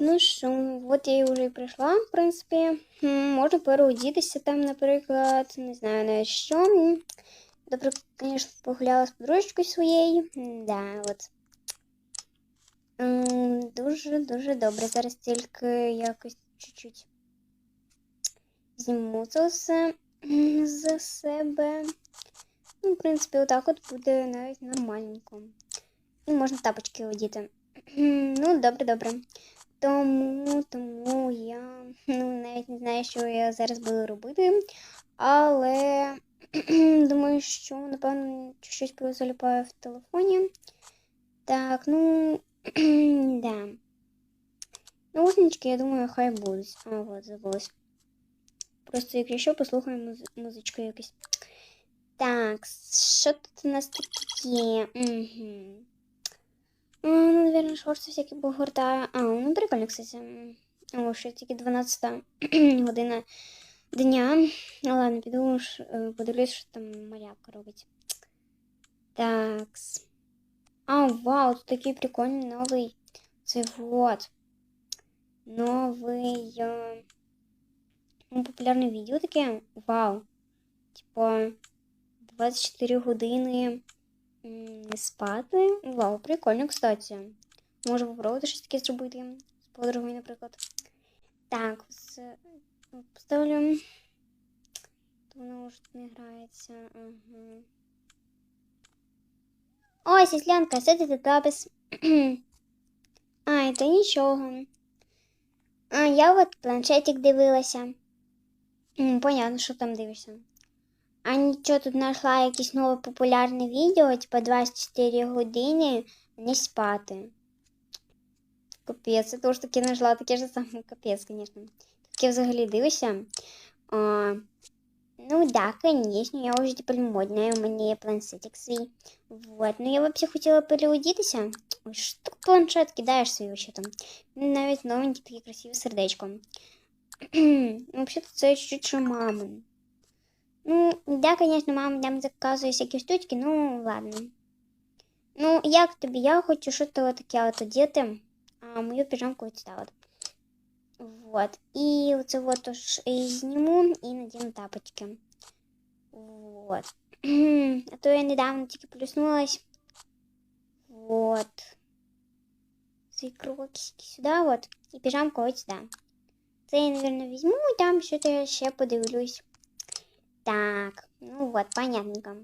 Ну що, от я вже і прийшла, в принципі. Можна переодітися там, наприклад, не знаю навіть що. Добре, звісно, погуляла з подружечкою своєю. Да, от. Дуже-дуже добре. Зараз тільки якось чуть-чуть зніму це все м, з себе. Ну, в принципі, отак от буде навіть нормальненько. І можна тапочки одіти. Ну, добре, добре. Тому, тому я ну, навіть не знаю, що я зараз буду робити. Але думаю, що, напевно, щось позаліпаю в телефоні. Так, ну, да. Наушнички, я думаю, хай будуть. А, от, забулась. Просто, якщо що, послухаємо муз- музичку якусь. Так, що тут у нас таке? Угу. Ну, наверное, шорти всякі погортаю. А, ну прикольно, кстати. О, ще тільки 12 година дня. Ну ладно, піду е, подивлюсь, що там малявка робить. Так. А, вау, тут такий прикольний новий. Це вот. Новий. Ну, популярне відео таке. Вау. Типа 24 години не спати. Вау, прикольно, кстати. Можу попробувати щось таке зробити з подругою, наприклад. Так, ось, е, поставлю. То воно вже не грається. Ага. Ой, сіслянка, тут робиш? Ай, та нічого. А, я от планшетик дивилася. М, Понятно, що там дивишся. А нічого, тут знайшла якесь нове популярне відео, типа 24 години не спати. Капець, я теж таке знайшла, таке ж саме капець, звісно. Таке взагалі дивишся. А, ну да, конечно, я уже теперь модная, у меня є планшетик свій. Вот, ну я вообще хотіла переодітися. Ой, що ти планшет кидаєш свій вообще там? Навіть новенький такий красивий сердечко. Вообще-то це чуть-чуть що мамин. Ну, да, конечно, мама там заказує всякі штучки, ну ладно. Ну, як тобі? Я хочу щось таке от одіти, а мою піжамку от сюди от. Вот. І оце вот уж і зніму і надіну тапочки. Вот. А то я недавно тільки плюснулась. Вот. Свої кроксики сюди, вот. І піжамку от сюди. Це я, наверное, візьму і там щось я ще подивлюсь. Так, ну вот, понятненько.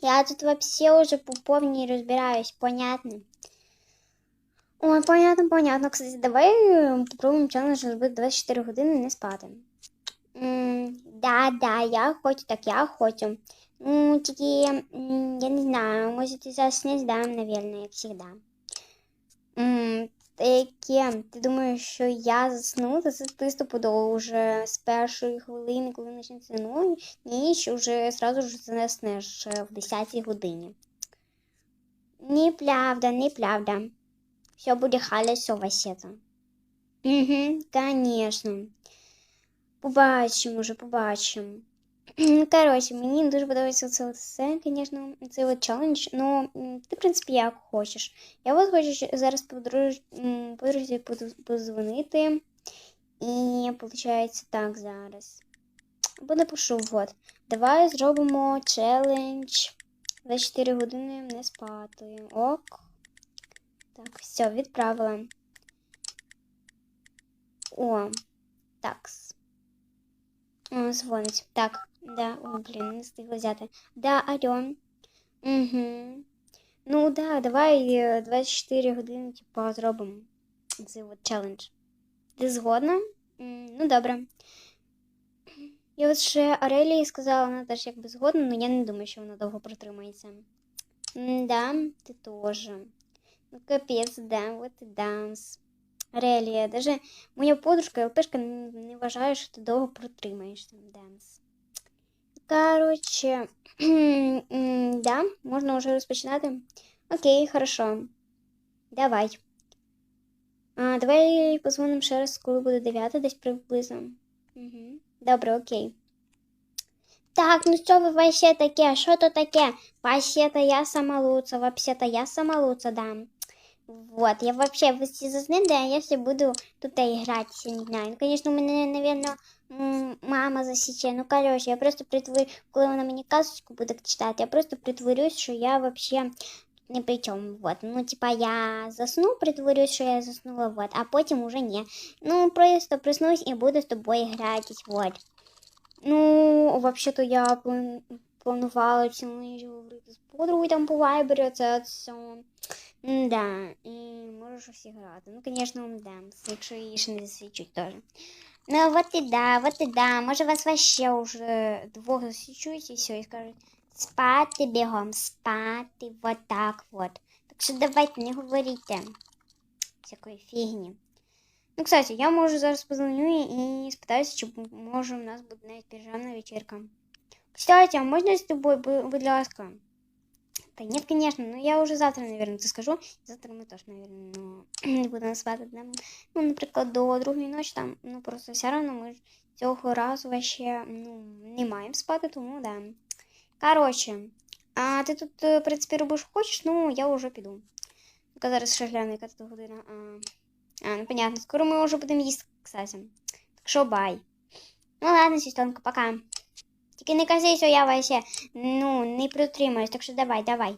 Я тут вообще уже по повній розбираюсь, понятно. Ой, понятно, понятно. Кстати, давай попробуем челлендж зробити 24 години не спати. Да, да, я хочу, так я хочу. Ну, тільки, я не знаю, може ти зараз не здам, наверное, як завжди. Таке, ти думаєш, що я засну, та це ти стопудово вже з першої хвилини, коли почнеться ну, ніч, уже сразу ж заснеш е, в 10 годині. Неправда, неправда. Все буде хорошо, вообще-то. Угу, конечно. Побачимо вже, побачимо. Коротше, мені дуже подобається це все, звісно, цей от челендж. Ну, ти, в принципі, як хочеш. Я от хочу зараз подруж... м, подрузі позвонити. І виходить так зараз. Або напишу, от. Давай зробимо челендж 24 години не спати. Ок. Так, все, відправила. О, такс. Дзвонить. Так, да, о, блін, не встигла взяти. Да, алло. Угу. Ну да, давай е, 24 години, типа, зробимо цей от челендж. Ти згодна? Ну, добре. І от ще Арелії сказала, вона теж якби згодна, але я не думаю, що вона довго протримається. Да, ти теж. Ну, капець, да, от і данс. Арелія, даже моя подружка ЛПшка не вважає, що ти довго протримаєшся данс. Коротше, м, да, можна вже розпочинати. Окей, хорошо. Давай. А, давай позвонимо ще раз, коли буде 9, десь приблизно. Угу. Добре, окей. Так, ну що ви вообще таке? Що то таке? Вообще-то я сама лучше, вообще-то я сама лучше, да. Вот, я вообще вы все засните, а я все буду тут играть, не знаю. Ну, конечно, у мене, наверное, мама засіче. Ну, короче, я просто притворю, коли вона мені казочку буде читати, я просто притворюсь, що я вообще не при чому. Вот. Ну, типа, я засну, притворюсь, що я заснула, вот, а потім уже не. Ну, просто проснусь і буду з тобою гратись, вот. Ну, вообще-то я план- планувала говорити з подругою там по вайбері, це все. Да, і можеш усі грати. Ну, звісно, да, якщо її ще не засвічуть. Ну, вот і да, вот і да. Може вас вообще уже двох засвічують і все, і скажуть спати бігом, спати, вот так вот. Так що давайте не говорите всякої фігні. Ну, кстати, я можу зараз позвоню і спитаюся, чи може у нас буде навіть піжамна вечірка. Кстати, а можна з тобою, бу- будь ласка? Да нет, конечно, но я уже завтра, наверное, це скажу. Завтра ми теж, наверное, ну, не будемо спати. Да? Ну, наприклад, до другої ночі там, ну, просто все одно ми ж цього разу вообще, ну, не маємо спати, тому, да. Короче, а ти тут, е, в принципі, робиш що хочеш, ну, я вже піду. Тільки зараз ще гляну, яка тут година. А, а, ну, понятно, скоро ми вже будемо їсти, кстати. Так що, бай. Ну, ладно, сестренка, пока. Тільки не кажи, що я вообще, ну, не притримаюсь, так що давай, давай.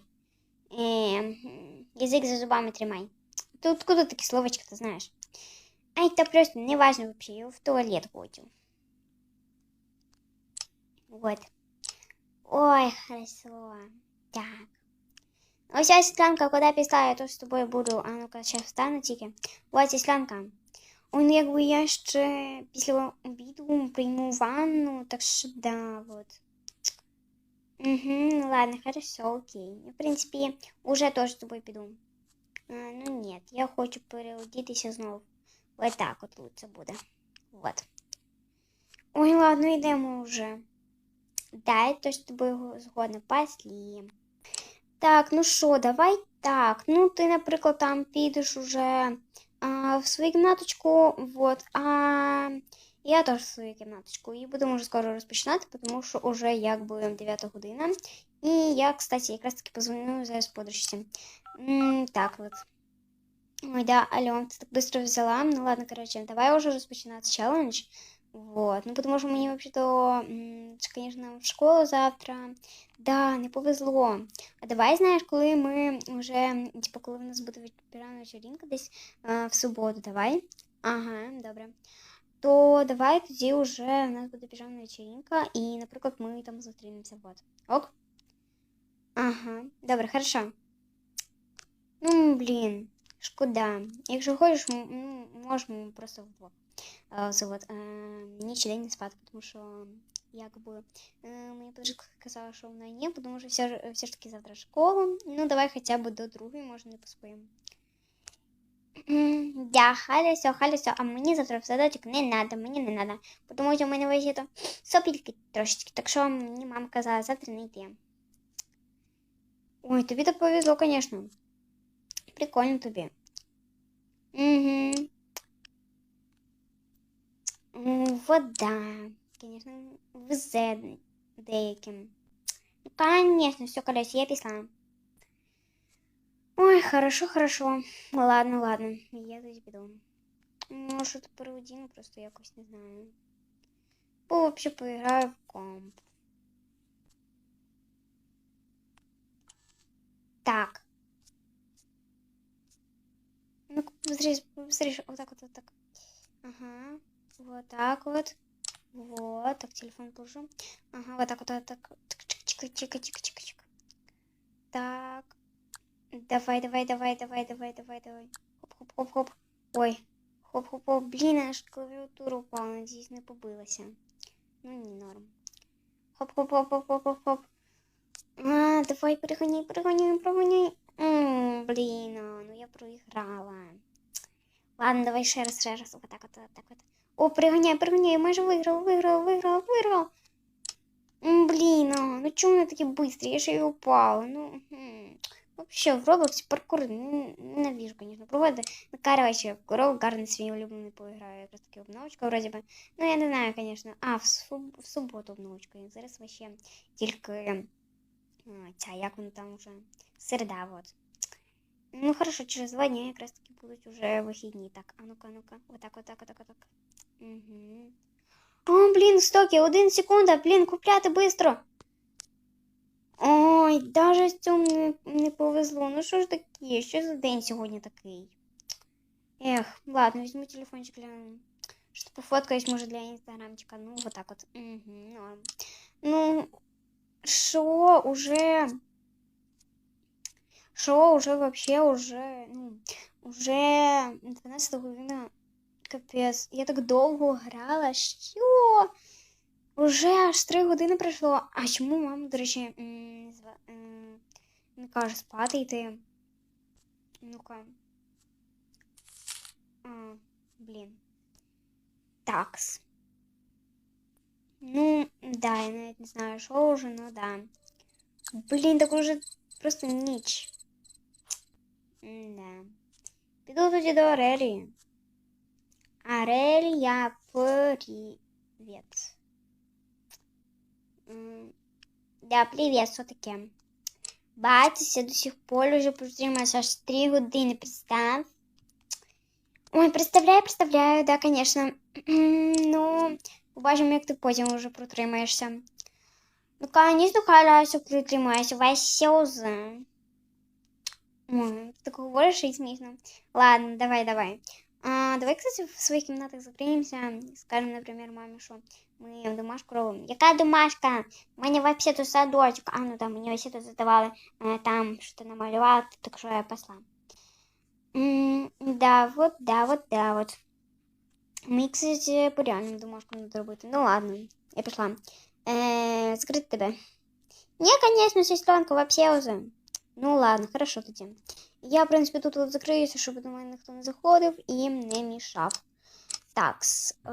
Е, язик за зубами тримай. Ты откуда такие словочки ты знаешь? А это просто не важно вообще, я в туалет ходил. Вот. Ой, хорошо. Так. Ось ця Світланка, куди пішла, я то з тобою буду. А ну-ка, зараз встану тільки. Ось Світланка. Он якби я ще після обіду прийму ванну, так що да, вот. Угу, ну ладно, хорошо, окей. В принципі, уже теж з тобою піду. А, ну нет, я хочу переодітися знову. Ось так от лучше буде. Вот. Ой, ладно, йдемо вже. Да, я теж з тобою згодна. Пошли. Так, ну що, давай так. Ну, ти, наприклад, там підеш уже а, в свою кімнаточку, вот, а я теж в свою кімнаточку. І будемо вже скоро розпочинати, тому що вже якби 9 година. І я, кстати, якраз таки позвоню зараз подружці. Так вот. Ой, да, алло, ти так быстро взяла. Ну ладно, короче, давай уже розпочинати челлендж. Вот, ну потому что мне вообще-то, конечно, в школу завтра. Да, не повезло. А давай, знаєш, коли ми вже, типу, коли в нас буде відбирана вечеринка десь а, в суботу, давай. Ага, добре. То давай тоді вже у нас буде піжамна вечеринка, і, наприклад, ми там зустрінемося. Вот. Ок? Ага, добре, хорошо. Ну, блін, шкода. Якщо хочеш, ну, можемо просто вдвох. Е, Завод. Е, ніч і день не спати, тому що якби е, мені подружка казала, що вона ні, тому що все, ж- все ж таки завтра школа. Ну, давай хоча б до другої, може, не поспимо. М, Да, халясо, халясо, а мені завтра в садочок не надо, мені не надо. Тому що в мене вообще то сопільки трошечки, так що мені мама казала, завтра не йти. Ой, тобі так повезло, конечно. Прикольно тобі. Угу. Вот да. Конечно, везе деяким. Ну, конечно, все, колись, я пішла. Ой, хорошо, хорошо. Ладно, ладно, я тоді піду. Ну, що то переодіну, просто якось не знаю. Бо взагалі поіграю в комп. Так. Ну, быстрее, быстрее, вот так вот, вот так. Ага, Вот так вот. Вот, так, телефон положу. Ага, вот так вот, вот так. Чика, чика, чика, чика, чика. Так. Давай, давай, давай, давай, давай, давай, давай. Хоп, хоп, хоп, хоп. Ой. Хоп, хоп, хоп. Блін, аж клавіатура упала, надіюсь, не побилася. Ну, ні, норм. Хоп, хоп, хоп, хоп, хоп, хоп, хоп. А, давай, перегоняй, перегоняй, перегоняй. М, блін, а, ну я проіграла. Ладно, давай ще раз, ще раз. Вот так вот, вот так вот. О, перегоняй, я майже виграв, виграв, виграв, виграв. Блін, а, ну чому вони такі бистрі? Я ще й упала. Ну, хм. Вообще, в Роблоксі паркур н- ненавижу, конечно, проводити. Ну, короче, в Роблокс гарний свій улюблений поіграю, якраз таки обновочка вроді би. Ну, я не знаю, конечно. А, в, суб- в суботу обновочка. Зараз вообще тільки а, ця, як вона там уже, середа, вот. Ну, хорошо, через два дня якраз таки будуть уже вихідні. Так, а ну-ка, ну-ка, отак, отак, отак, отак. Угу. О, блін, стоки, один секунда, блін, купляти быстро. Ой, даже з цьому не, не повезло. Ну що ж таке? Що за день сьогодні такий? Ех, ладно, візьму телефончик гляну. Що пофоткаюсь, може, для інстаграмчика. Ну, вот так от. Угу, норм. Ну, що уже... Що уже вообще уже, ну, уже 12 година. Капець, я так довго грала. Що? Уже аж 3 години пройшло. А чому мама, до речі, не каже спати йти? Ну-ка. А, блін. Такс. Ну, да, я навіть не знаю, що вже, ну да. Блін, так уже просто ніч. М-да. Піду тоді до Арелії. Арелия, привет. М, Да, привет, що таке? Бачиш, я до сих пор уже протрималась аж 3 години, представ. Ой, представляю, представляю, да, конечно. Ну, побачимо, як ти потім уже протримаєшся. Ну, конечно, Харасю притримаюся, Васюза. Ой, ти так говориш і смішно. Ладно, давай, давай. А, давай, кстати, в своих комнатах закроемся. Скажем, например, маме, что мы домашку робимо. Яка домашка? У мене вообще-то садочок. А, ну там мені вообще-то задавали е, там що-то намалювати, так що я посла. М, да, вот, да, вот, да, вот. Мені, кстати, по реальному домашку надо робити. Ну ладно, я пішла. Е, закрити тебе. Не, конечно, сестренка, вообще уже. Ну ладно, хорошо тоді. Я, в принципі, тут от закриюся, щоб до мене ніхто не заходив і не мішав. Так, е,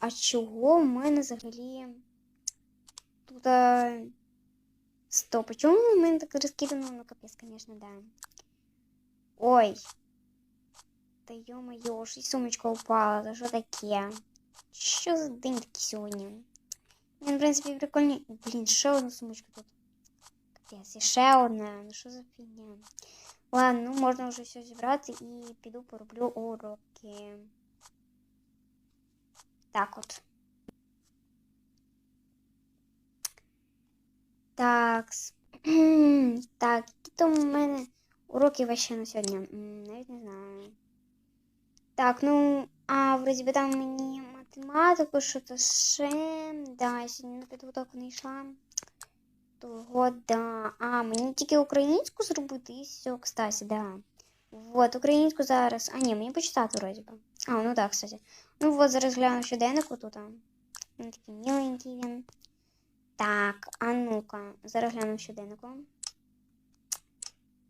а чого в мене взагалі тут. Е... Стоп, а чому в мене так розкидано? Ну, капець, звісно, да. Ой. Та йо-моє, і сумочка упала, та що таке? Що за день такий сьогодні? Він, в принципі, прикольний. Блін, ще одна сумочка тут. Капець, і ще одна. Ну що за фігня? Ладно, ну можна вже все зібрати і піду пороблю уроки. Так от. Так. Так, які там у мене уроки вообще на сьогодні? Навіть не знаю. Так, ну, а вроді би там мені математику, що то ще. Да, я сьогодні на підготовку не йшла. Того, да. А, мені тільки українську зробити і все, кстати, да. Вот, українську зараз. А, ні, мені почитати вроді би. А, ну так, кстати. Ну вот, зараз гляну щоденник тут. Він такий міленький він. Так, а ну-ка, зараз гляну щоденнику.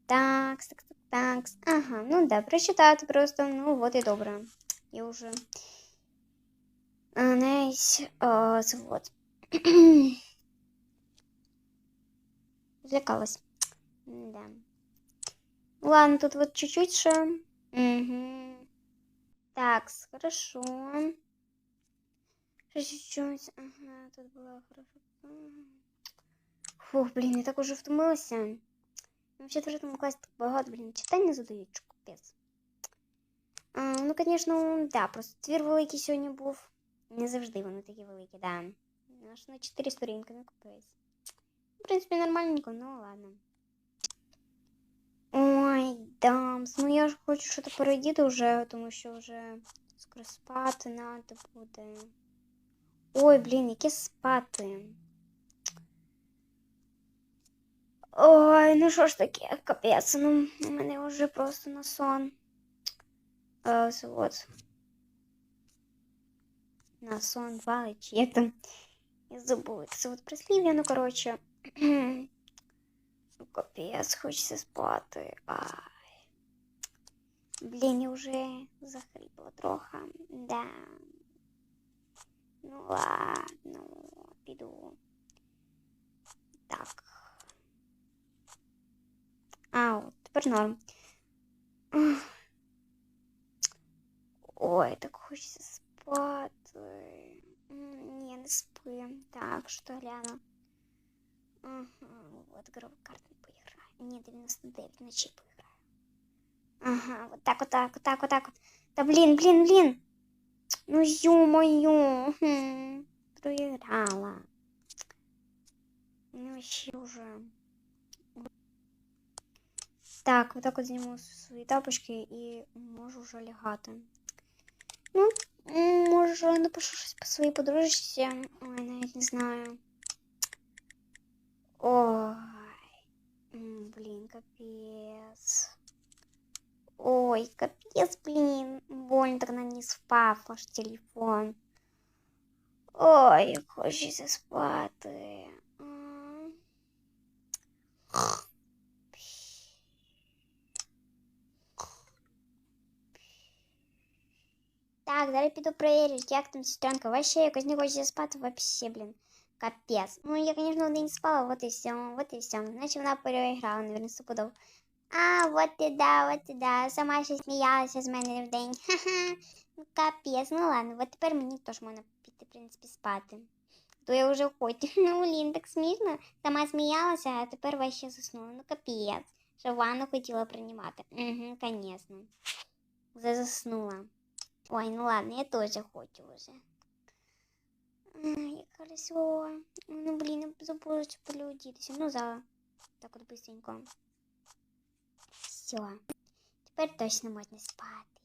Так, так, так, так. Ага, ну да, прочитати просто. Ну, вот і добре. Я а, це вот. Злякалась. Да. Ладно, тут вот чуть-чуть ще. Угу. Так, хорошо. Ще чуть-чуть. Ага, тут було хорошо. Фух, блін, я так уже втомилася. Ну, Вообще в тому класі так багато, блін, читання задають, що капець. А, ну, звісно, да, просто твір великий сьогодні був. Не завжди вони такі великі, да. Аж на 4 сторінки, ну капець. В принципе, нормальненько, ну ладно. Ой, дамс, ну я ж хочу що-то перейдіти вже, тому що вже скоро спати надо буде. Ой, блін, яке спати. Ой, ну що ж таке, капець, ну, у мене вже просто на сон. Е, вот. На сон валить, чи як там. Я забула, як це от прислів'я, ну, коротше. Ну, Капець, хочеться спати. Ай. Блін, я вже захрипла трохи. Да. Ну ладно, піду. Так. Ау. тепер норм. Ух. Ой, так хочеться спати. М, Ні, не спи. Так, що гляну. Ага, вот игровой карты поиграю. Не, 99 ночи поиграю. Ага, вот так, вот так, вот так, вот так вот. Да блин, блин, блин. Ну ё-моё. хм, Проиграла. Ну вообще уже. Так, вот так вот зніму свої тапочки і можу вже лягати. Ну, м, може, напишу щось по своїй подружці. Ой, навіть не знаю. Ой, м, блин, капец. Ой, капец, блин. Больно так на низ впав ваш телефон. Ой, як хочеться спати. М. Так, зараз піду перевірити, як там сестренка. Вообще якось не хочеться спати вообще, блін. Капец. Ну, я, конечно, один спала, вот и все, вот и все. Значит, вона переіграла, наверное, стопудов. А, вот і да, вот і да. Сама ще сміялася з мене в день. Ха-ха. Ну, капець. Ну ладно, от тепер мені теж можна піти, в принципі, спати. То я вже хочу. Ну, блін, так смішно. Сама сміялася, а тепер вообще заснула. Ну, капець. Що ванну хотіла приймати. Угу, конечно. Вже заснула. Ой, ну ладно, я тоже хочу уже. Ай, як. Ну, блін, забула, що переодітися. Ну, за. Так от быстренько. Все. Тепер точно можна спати.